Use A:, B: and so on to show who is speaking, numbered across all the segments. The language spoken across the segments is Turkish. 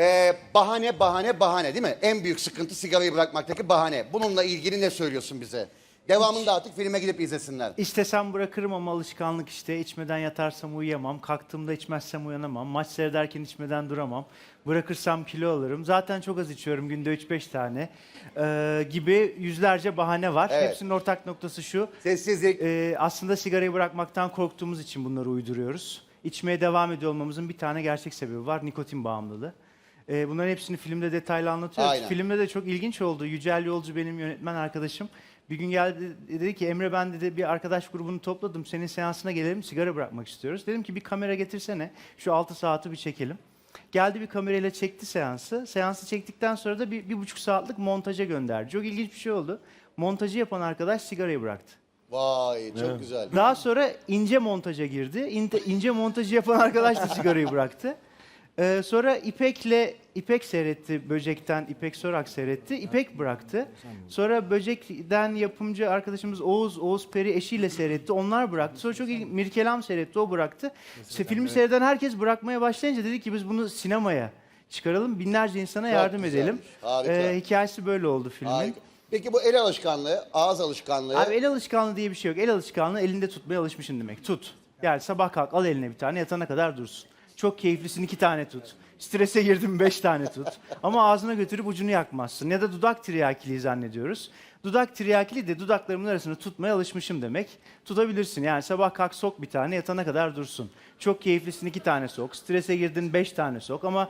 A: Ee, bahane, bahane, bahane değil mi? En büyük sıkıntı sigarayı bırakmaktaki bahane. Bununla ilgili ne söylüyorsun bize? Devamında artık filme gidip izlesinler.
B: İstesem bırakırım ama alışkanlık işte. İçmeden yatarsam uyuyamam. Kalktığımda içmezsem uyanamam. Maç seyrederken içmeden duramam. Bırakırsam kilo alırım. Zaten çok az içiyorum günde 3-5 tane. Ee, gibi yüzlerce bahane var.
A: Evet.
B: Hepsinin ortak noktası şu.
A: Sessizlik.
B: Ee, aslında sigarayı bırakmaktan korktuğumuz için bunları uyduruyoruz. İçmeye devam ediyor olmamızın bir tane gerçek sebebi var. Nikotin bağımlılığı. Ee, bunların hepsini filmde detaylı anlatıyoruz.
A: Aynen.
B: Filmde de çok ilginç oldu. Yücel Yolcu benim yönetmen arkadaşım. Bir gün geldi dedi ki Emre ben dedi bir arkadaş grubunu topladım. Senin seansına gelelim sigara bırakmak istiyoruz. Dedim ki bir kamera getirsene. Şu 6 saati bir çekelim. Geldi bir kamerayla çekti seansı. Seansı çektikten sonra da bir, bir buçuk saatlik montaja gönderdi. Çok ilginç bir şey oldu. Montajı yapan arkadaş sigarayı bıraktı.
A: Vay çok güzel.
B: Daha sonra ince montaja girdi. İnce, ince montajı yapan arkadaş da sigarayı bıraktı. Ee, sonra İpek'le İpek seyretti Böcek'ten İpek Sorak seyretti. İpek bıraktı. Sonra Böcek'ten yapımcı arkadaşımız Oğuz Oğuz Peri eşiyle seyretti. Onlar bıraktı. Sonra çok ilginç Mirkelam seyretti. O bıraktı. İşte filmi seyreden herkes bırakmaya başlayınca dedi ki biz bunu sinemaya çıkaralım. Binlerce insana yardım
A: güzelmiş.
B: edelim.
A: Harika.
B: Ee, hikayesi böyle oldu filmin.
A: Harika. Peki bu el alışkanlığı, ağız alışkanlığı.
B: Abi el alışkanlığı diye bir şey yok. El alışkanlığı elinde tutmaya alışmışsın demek. Tut. Yani sabah kalk al eline bir tane yatana kadar dursun. Çok keyiflisin iki tane tut. Strese girdim beş tane tut. Ama ağzına götürüp ucunu yakmazsın. Ya da dudak tiryakiliği zannediyoruz. Dudak tiryakiliği de dudaklarımın arasını tutmaya alışmışım demek. Tutabilirsin yani sabah kalk sok bir tane yatana kadar dursun. Çok keyiflisin iki tane sok. Strese girdin beş tane sok ama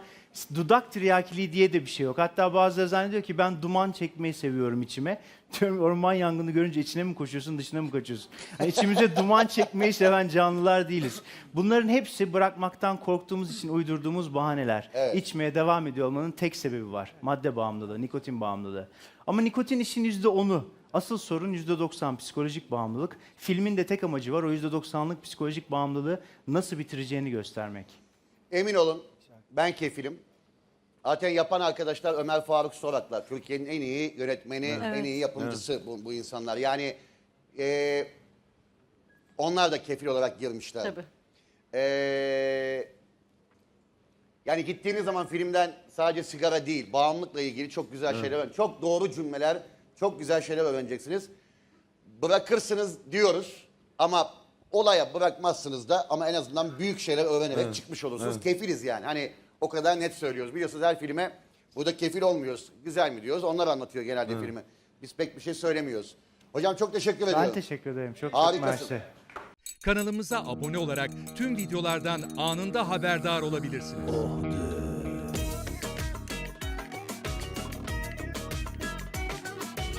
B: dudak tiryakiliği diye de bir şey yok. Hatta bazıları zannediyor ki ben duman çekmeyi seviyorum içime. Diyorum orman yangını görünce içine mi koşuyorsun dışına mı kaçıyorsun? Yani içimize duman çekmeyi seven canlılar değiliz. Bunların hepsi bırakmaktan korktuğumuz için uydurduğumuz bahaneler.
A: Evet.
B: İçmeye devam ediyor olmanın tek sebebi var. Madde bağımlılığı, nikotin bağımlılığı. Ama nikotin işin yüzde onu. Asıl sorun yüzde doksan psikolojik bağımlılık. Filmin de tek amacı var o yüzde doksanlık psikolojik bağımlılığı nasıl bitireceğini göstermek.
A: Emin olun ben kefilim. Zaten yapan arkadaşlar Ömer Faruk Soraklar. Türkiye'nin en iyi yönetmeni, en iyi yapımcısı bu, bu insanlar. Yani e, onlar da kefil olarak girmişler.
C: Tabii.
A: E, yani gittiğiniz zaman filmden sadece sigara değil, bağımlılıkla ilgili çok güzel şeyler öğren. Çok doğru cümleler, çok güzel şeyler öğreneceksiniz. Bırakırsınız diyoruz ama olaya bırakmazsınız da ama en azından büyük şeyler öğrenerek çıkmış olursunuz. Kefiliz yani. Hani o kadar net söylüyoruz. Biliyorsunuz her filme burada kefil olmuyoruz. Güzel mi diyoruz? Onlar anlatıyor genelde filmi. Biz pek bir şey söylemiyoruz. Hocam çok teşekkür ediyorum.
B: Ben teşekkür ederim. Çok çok
A: Harikasın.
B: mersi.
D: Kanalımıza abone olarak tüm videolardan anında haberdar olabilirsiniz.